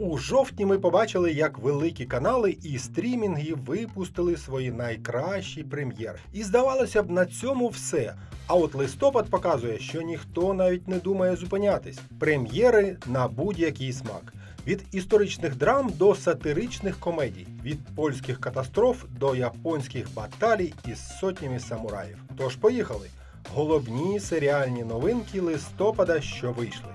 У жовтні ми побачили, як великі канали і стрімінги випустили свої найкращі прем'єри. І здавалося б, на цьому все. А от листопад показує, що ніхто навіть не думає зупинятись. Прем'єри на будь-який смак. Від історичних драм до сатиричних комедій, від польських катастроф до японських баталій із сотнями самураїв. Тож поїхали. Головні серіальні новинки листопада, що вийшли.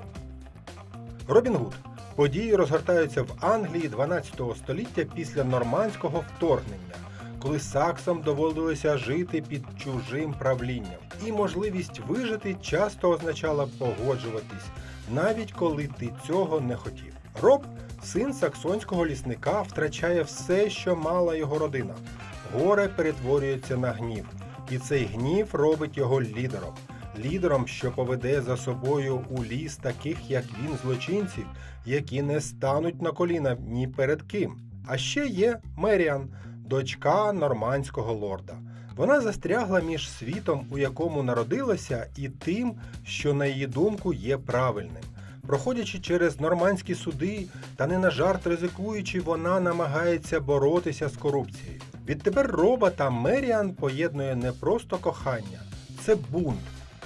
Робін Гуд. Події розгортаються в Англії 12 століття після нормандського вторгнення, коли саксам доводилося жити під чужим правлінням. І можливість вижити часто означала погоджуватись, навіть коли ти цього не хотів. Роб, син саксонського лісника, втрачає все, що мала його родина. Горе перетворюється на гнів, і цей гнів робить його лідером. Лідером, що поведе за собою у ліс таких, як він, злочинців, які не стануть на коліна ні перед ким. А ще є Меріан, дочка нормандського лорда. Вона застрягла між світом, у якому народилася, і тим, що на її думку є правильним. Проходячи через нормандські суди та не на жарт ризикуючи, вона намагається боротися з корупцією. Відтепер Роба та Меріан поєднує не просто кохання, це бунт,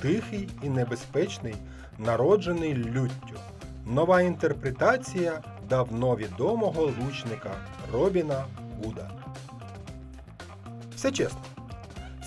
тихий і небезпечний, народжений люттю. Нова інтерпретація давно відомого лучника Робіна Гуда. Все чесно.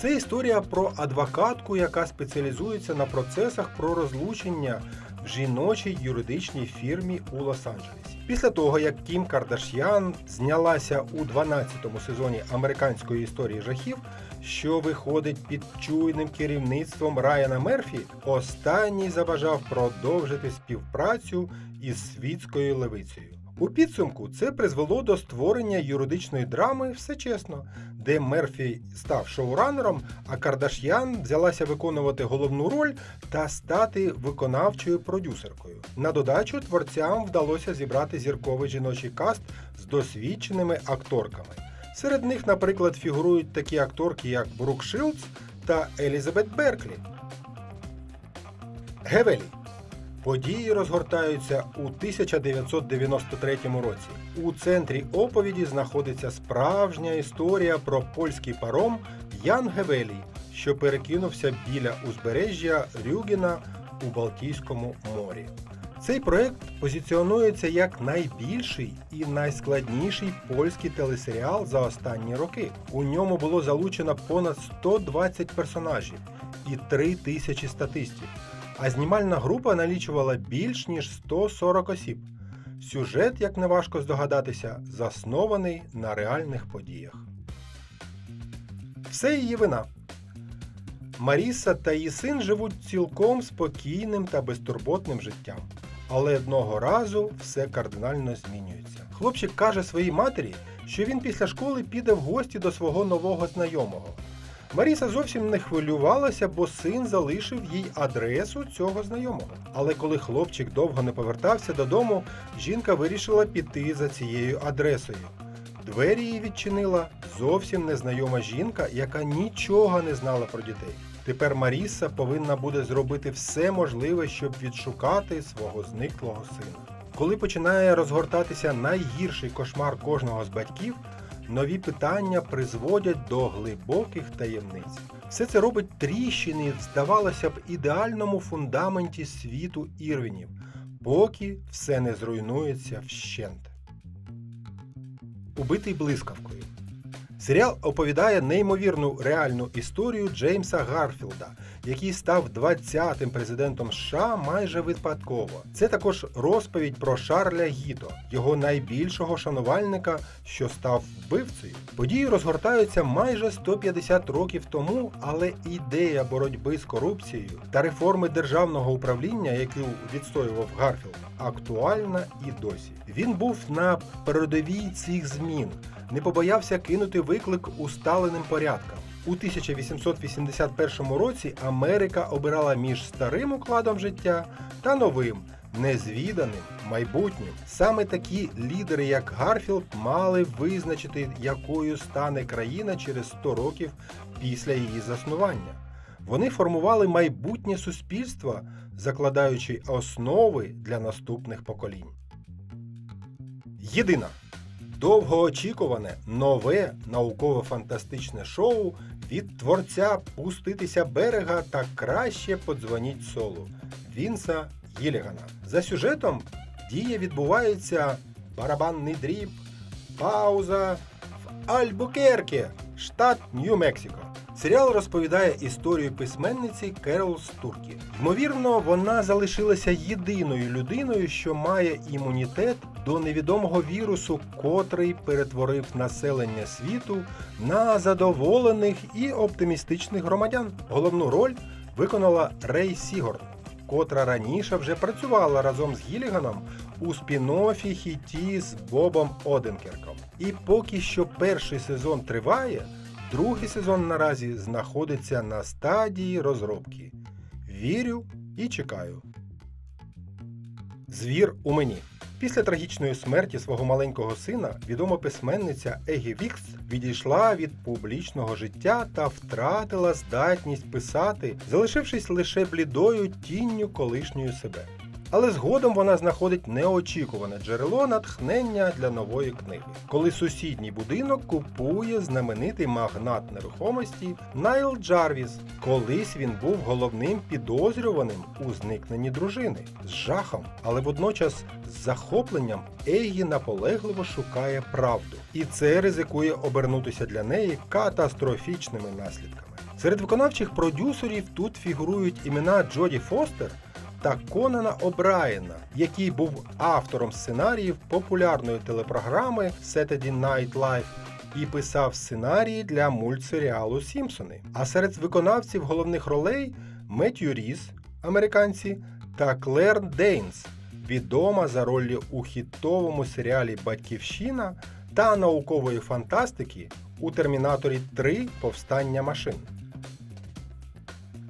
Це історія про адвокатку, яка спеціалізується на процесах про розлучення в жіночій юридичній фірмі у Лос-Анджелесі. Після того, як Кім Кардаш'ян знялася у 12-му сезоні американської історії жахів, що виходить під чуйним керівництвом Райана Мерфі, останній забажав продовжити співпрацю із світською левицею. У підсумку це призвело до створення юридичної драми все чесно, де Мерфі став шоуранером, а Кардаш'ян взялася виконувати головну роль та стати виконавчою продюсеркою. На додачу творцям вдалося зібрати зірковий жіночий каст з досвідченими акторками. Серед них, наприклад, фігурують такі акторки, як Брук Шилдс та Елізабет Берклі. Гевелі. Події розгортаються у 1993 році. У центрі оповіді знаходиться справжня історія про польський паром Ян Гевелій, що перекинувся біля узбережжя Рюгена у Балтійському морі. Цей проект позиціонується як найбільший і найскладніший польський телесеріал за останні роки. У ньому було залучено понад 120 персонажів і 3 тисячі статистів а знімальна група налічувала більш ніж 140 осіб. Сюжет, як не важко здогадатися, заснований на реальних подіях. Все її вина. Маріса та її син живуть цілком спокійним та безтурботним життям. Але одного разу все кардинально змінюється. Хлопчик каже своїй матері, що він після школи піде в гості до свого нового знайомого. Маріса зовсім не хвилювалася, бо син залишив їй адресу цього знайомого. Але коли хлопчик довго не повертався додому, жінка вирішила піти за цією адресою. Двері їй відчинила зовсім незнайома жінка, яка нічого не знала про дітей. Тепер Маріса повинна буде зробити все можливе, щоб відшукати свого зниклого сина. Коли починає розгортатися найгірший кошмар кожного з батьків, нові питання призводять до глибоких таємниць. Все це робить тріщини, здавалося б, ідеальному фундаменті світу Ірвінів, поки все не зруйнується вщент. Убитий блискавкою. Серіал оповідає неймовірну реальну історію Джеймса Гарфілда, який став 20-тим президентом США майже випадково. Це також розповідь про Шарля Гідо, його найбільшого шанувальника, що став вбивцею. Події розгортаються майже 150 років тому, але ідея боротьби з корупцією та реформи державного управління, яку відстоював Гарфілд, актуальна і досі. Він був на передовій цих змін не побоявся кинути виклик усталеним порядкам. У 1881 році Америка обирала між старим укладом життя та новим, незвіданим майбутнім. Саме такі лідери, як Гарфілд, мали визначити, якою стане країна через 100 років після її заснування. Вони формували майбутнє суспільство, закладаючи основи для наступних поколінь. Єдина. Довгоочікуване нове науково-фантастичне шоу від творця пуститися берега та краще подзвоніть солу Вінса Гілігана. За сюжетом дія відбувається барабанний дріб, пауза в Альбукерке, штат Нью-Мексико. Серіал розповідає історію письменниці Керол Стуркі. Ймовірно, вона залишилася єдиною людиною, що має імунітет до невідомого вірусу, котрий перетворив населення світу на задоволених і оптимістичних громадян. Головну роль виконала Рей Сігорн, котра раніше вже працювала разом з Гіліганом у спін-оффі хіті з Бобом Оденкерком. І поки що перший сезон триває, другий сезон наразі знаходиться на стадії розробки. Вірю і чекаю. Звір у мені. Після трагічної смерті свого маленького сина відома письменниця Егі Вікс відійшла від публічного життя та втратила здатність писати, залишившись лише блідою тінню колишньої себе. Але згодом вона знаходить неочікуване джерело натхнення для нової книги, коли сусідній будинок купує знаменитий магнат нерухомості Найл Джарвіс. Колись він був головним підозрюваним у зникненні дружини з жахом, але водночас з захопленням Егі наполегливо шукає правду, і це ризикує обернутися для неї катастрофічними наслідками. Серед виконавчих продюсерів тут фігурують імена Джоді Фостер та Конана О'Брайена, який був автором сценаріїв популярної телепрограми Saturday Night Live і писав сценарії для мультсеріалу Сімпсони. А серед виконавців головних ролей Меттью Ріс, американці, та Клер Дейнс, відома за роллю у хітовому серіалі Батьківщина та наукової фантастики у Термінаторі 3 Повстання машин.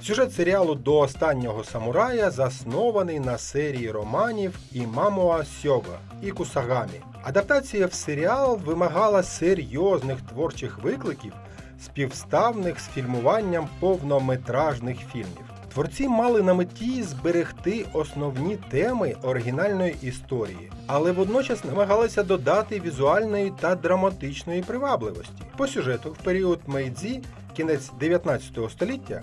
Сюжет серіалу до останнього самурая заснований на серії романів Імамуа Сьога і Кусагамі. Адаптація в серіал вимагала серйозних творчих викликів, співставних з фільмуванням повнометражних фільмів. Творці мали на меті зберегти основні теми оригінальної історії, але водночас намагалися додати візуальної та драматичної привабливості. По сюжету в період Мейдзі, кінець 19 століття,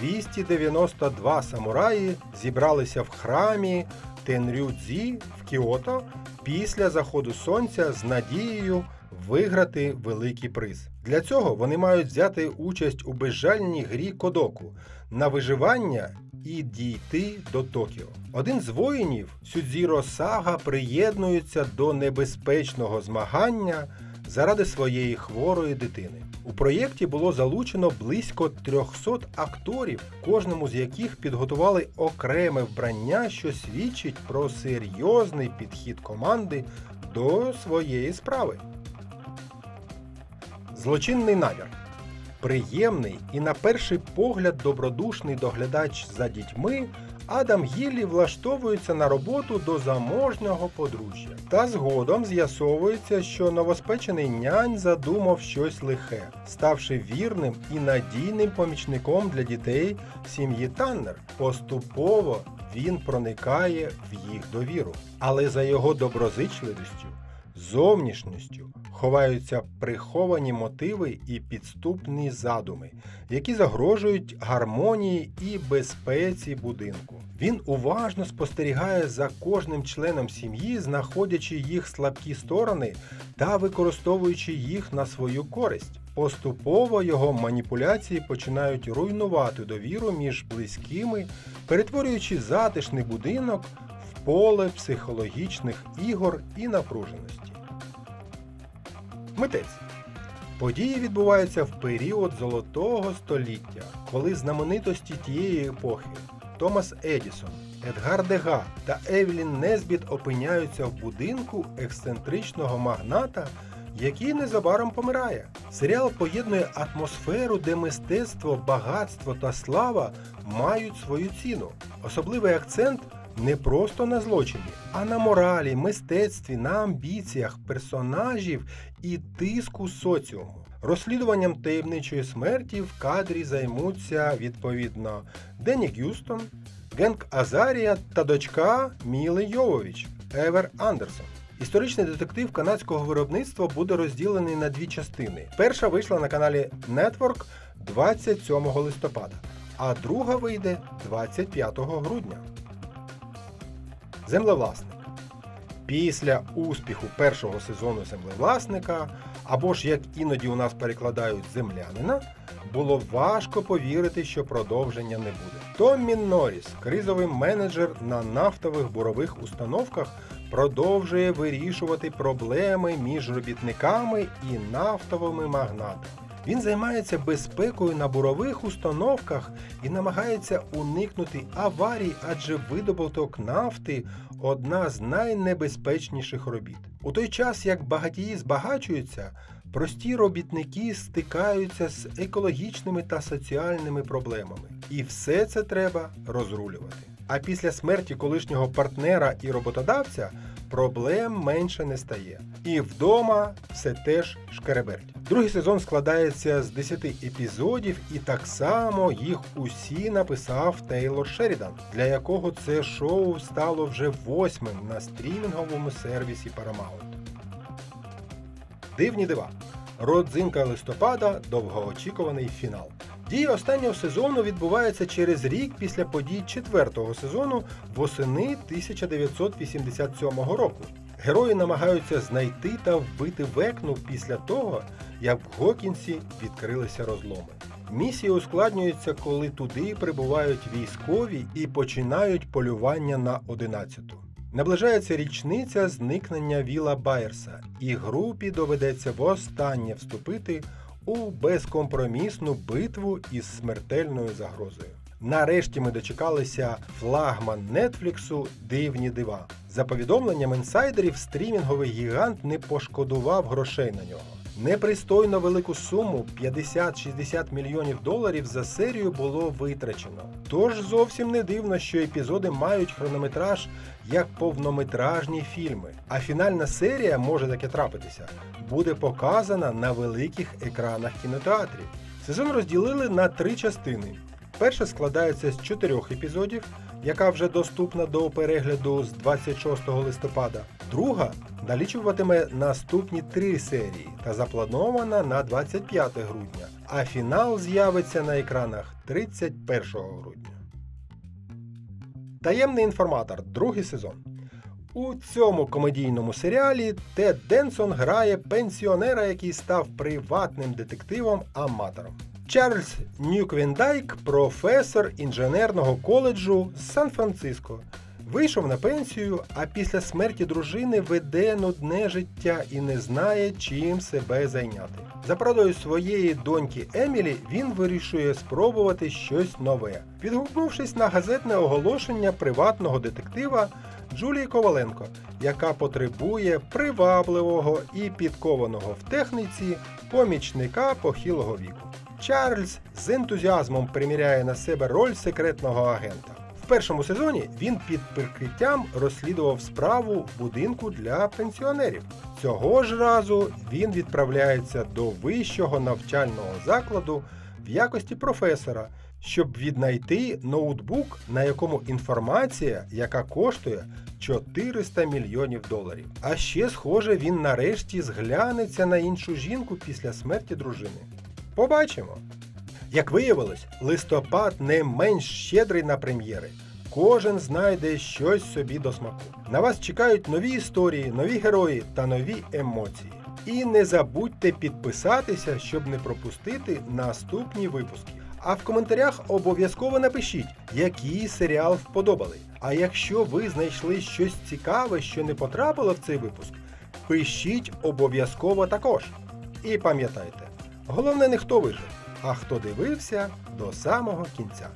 292 самураї зібралися в храмі Тенрюдзі в Кіото після заходу сонця з надією виграти великий приз. Для цього вони мають взяти участь у безжальній грі Кодоку на виживання і дійти до Токіо. Один з воїнів, Сюдзіро Сага, приєднується до небезпечного змагання заради своєї хворої дитини. У проєкті було залучено близько 300 акторів, кожному з яких підготували окреме вбрання, що свідчить про серйозний підхід команди до своєї справи. Злочинний намір. Приємний і на перший погляд добродушний доглядач за дітьми Адам Гіллі влаштовується на роботу до заможнього подружжя. Та згодом з'ясовується, що новоспечений нянь задумав щось лихе, ставши вірним і надійним помічником для дітей сім'ї Таннер. Поступово він проникає в їх довіру. Але за його доброзичливістю, зовнішністю ховаються приховані мотиви і підступні задуми, які загрожують гармонії і безпеці будинку. Він уважно спостерігає за кожним членом сім'ї, знаходячи їх слабкі сторони та використовуючи їх на свою користь. Поступово його маніпуляції починають руйнувати довіру між близькими, перетворюючи затишний будинок в поле психологічних ігор і напруженості. Митець. Події відбуваються в період Золотого століття, коли знаменитості тієї епохи Томас Едісон, Едгар Дега та Евелін Несбіт опиняються в будинку ексцентричного магната, який незабаром помирає. Серіал поєднує атмосферу, де мистецтво, багатство та слава мають свою ціну. Особливий акцент не просто на злочині, а на моралі, мистецтві, на амбіціях персонажів і тиску соціуму. Розслідуванням таємничої смерті в кадрі займуться відповідно Дені Гюстон, Генк Азарія та дочка Міли Йовович Евер Андерсон. Історичний детектив канадського виробництва буде розділений на дві частини. Перша вийшла на каналі Network 27 листопада, а друга вийде 25 грудня. Землевласник. Після успіху першого сезону землевласника, або ж як іноді у нас перекладають землянина, було важко повірити, що продовження не буде. Томмі Норріс, кризовий менеджер на нафтових бурових установках, продовжує вирішувати проблеми між робітниками і нафтовими магнатами. Він займається безпекою на бурових установках і намагається уникнути аварій, адже видобуток нафти одна з найнебезпечніших робіт. У той час, як багатії збагачуються, прості робітники стикаються з екологічними та соціальними проблемами. І все це треба розрулювати. А після смерті колишнього партнера і роботодавця проблем менше не стає. І вдома все теж шкереберть. Другий сезон складається з 10 епізодів, і так само їх усі написав Тейлор Шерідан, для якого це шоу стало вже восьмим на стрімінговому сервісі Paramount. Дивні дива. Родзинка листопада довгоочікуваний фінал. Дія останнього сезону відбувається через рік після подій четвертого сезону восени 1987 року. Герої намагаються знайти та вбити векну після того, як в Гокінсі відкрилися розломи. Місія ускладнюється, коли туди прибувають військові і починають полювання на одинадцяту. Наближається річниця зникнення Віла Байерса, і групі доведеться востаннє вступити у безкомпромісну битву із смертельною загрозою. Нарешті ми дочекалися флагман Нетфліксу Дивні дива. За повідомленням інсайдерів, стрімінговий гігант не пошкодував грошей на нього. Непристойно велику суму 50-60 мільйонів доларів за серію було витрачено. Тож зовсім не дивно, що епізоди мають хронометраж як повнометражні фільми. А фінальна серія може таке трапитися, буде показана на великих екранах кінотеатрів. Сезон розділили на три частини. Перша складається з чотирьох епізодів, яка вже доступна до перегляду з 26 листопада. Друга налічуватиме наступні три серії та запланована на 25 грудня, а фінал з'явиться на екранах 31 грудня. Таємний інформатор, другий сезон. У цьому комедійному серіалі Тед Денсон грає пенсіонера, який став приватним детективом-аматором. Чарльз Ньюквіндайк, професор інженерного коледжу з Сан-Франциско. Вийшов на пенсію, а після смерті дружини веде нудне життя і не знає, чим себе зайняти. За порадою своєї доньки Емілі він вирішує спробувати щось нове, відгукнувшись на газетне оголошення приватного детектива Джулії Коваленко, яка потребує привабливого і підкованого в техніці помічника похилого віку. Чарльз з ентузіазмом приміряє на себе роль секретного агента. В першому сезоні він під прикриттям розслідував справу будинку для пенсіонерів. Цього ж разу він відправляється до вищого навчального закладу в якості професора, щоб віднайти ноутбук, на якому інформація, яка коштує 400 мільйонів доларів. А ще, схоже, він нарешті зглянеться на іншу жінку після смерті дружини. Побачимо. Як виявилось, листопад не менш щедрий на прем'єри. Кожен знайде щось собі до смаку. На вас чекають нові історії, нові герої та нові емоції. І не забудьте підписатися, щоб не пропустити наступні випуски. А в коментарях обов'язково напишіть, який серіал вподобали. А якщо ви знайшли щось цікаве, що не потрапило в цей випуск, пишіть обов'язково також. І пам'ятайте, головне не хто вижив, а хто дивився до самого кінця.